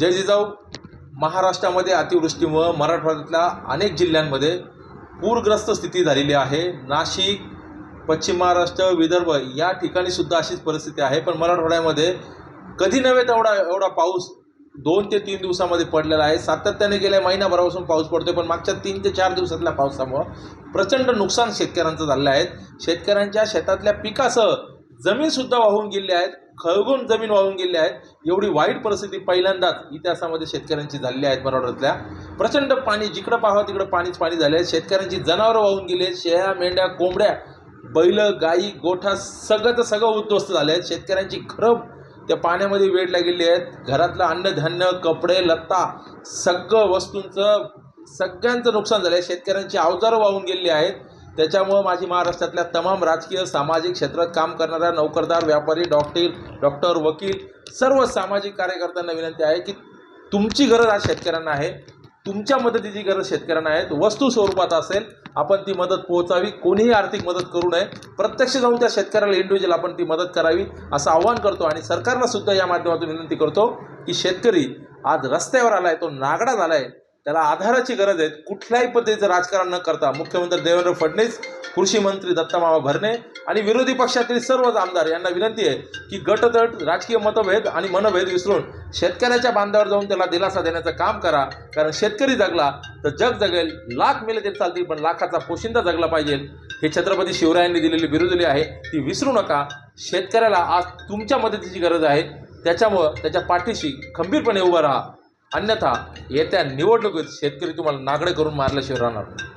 जय जिजाऊ. महाराष्ट्रामध्ये अतिवृष्टीमुळं मराठवाड्यातल्या अनेक जिल्ह्यांमध्ये पूरग्रस्त स्थिती झालेली आहे. नाशिक पश्चिम महाराष्ट्र विदर्भ या ठिकाणी सुद्धा अशीच परिस्थिती आहे. पण मराठवाड्यामध्ये कधी नव्हे तेवढा एवढा पाऊस दोन ते तीन दिवसामध्ये पडलेला आहे. सातत्याने गेल्या महिनाभरापासून पाऊस पडतोय पण मागच्या तीन ते चार दिवसातल्या पावसामुळं प्रचंड नुकसान शेतकऱ्यांचं झालेलं आहे. शेतकऱ्यांच्या शेतातल्या पिकासह जमीनसुद्धा वाहून गेलेल्या आहेत. खळगून जमीन वाहून गेली आहेत. एवढी वाईट परिस्थिती पहिल्यांदाच इतिहासामध्ये शेतकऱ्यांची झालेली आहेत मराठवाड्यातल्या प्रचंड पाणी जिकडं पाहावं तिकडं पाणीच पाणी झाले आहे शेतकऱ्यांची जनावरं वाहून गेली आहेत. शेळ्या मेंढ्या कोंबड्या बैल गाई गोठा सगळं तर सगळं उद्ध्वस्त झाले आहेत शेतकऱ्यांची खरं त्या पाण्यामध्ये वेढल्या गेली आहेत घरातलं अन्नधान्य कपडे लत्ता सगळं वस्तूंचं सगळ्यांचं नुकसान झालं आहे शेतकऱ्यांची अवजारं वाहून गेलेली आहेत. त्याच्यामुळं माझी महाराष्ट्रातल्या तमाम राजकीय सामाजिक क्षेत्रात काम करणाऱ्या नोकरदार व्यापारी डॉक्टर डॉक्टर वकील सर्व सामाजिक कार्यकर्त्यांना विनंती आहे की तुमची गरज आज शेतकऱ्यांना आहे. तुमच्या मदतीची गरज शेतकऱ्यांना आहे. वस्तू स्वरूपात असेल आपण ती मदत पोहोचावी. कोणीही आर्थिक मदत करू नये. प्रत्यक्ष जाऊन त्या शेतकऱ्याला इंडिव्हिज्युअल आपण ती मदत करावी असं आव्हान करतो आणि सरकारला सुद्धा या माध्यमातून विनंती करतो की शेतकरी आज रस्त्यावर आला आहे तो नागडा झाला आहे त्याला आधाराची गरज आहे. कुठल्याही पद्धतीचं राजकारण न करता मुख्यमंत्री देवेंद्र फडणवीस कृषी मंत्री दत्तामामा भरणे आणि विरोधी पक्षातील सर्वच आमदार यांना विनंती आहे की गटतट राजकीय मतभेद आणि मनभेद विसरून शेतकऱ्याच्या बांधावर जाऊन त्याला दिलासा देण्याचं काम करा. कारण शेतकरी जगला तर जग जगेल. लाख मेले तरी चालतील पण लाखाचा पोशिंदा जगला पाहिजे. हे छत्रपती शिवरायांनी दिलेली बिरुदली आहे. ती विसरू नका. शेतकऱ्याला आज तुमच्या मदतीची गरज आहे. त्याच्यामुळं त्याच्या पाठीशी खंबीरपणे उभं राहा. अन्यथा येत्या निवडणुकीत शेतकरी तुम्हाला नागडे करून मारल्याशिवाय राहणार नाही.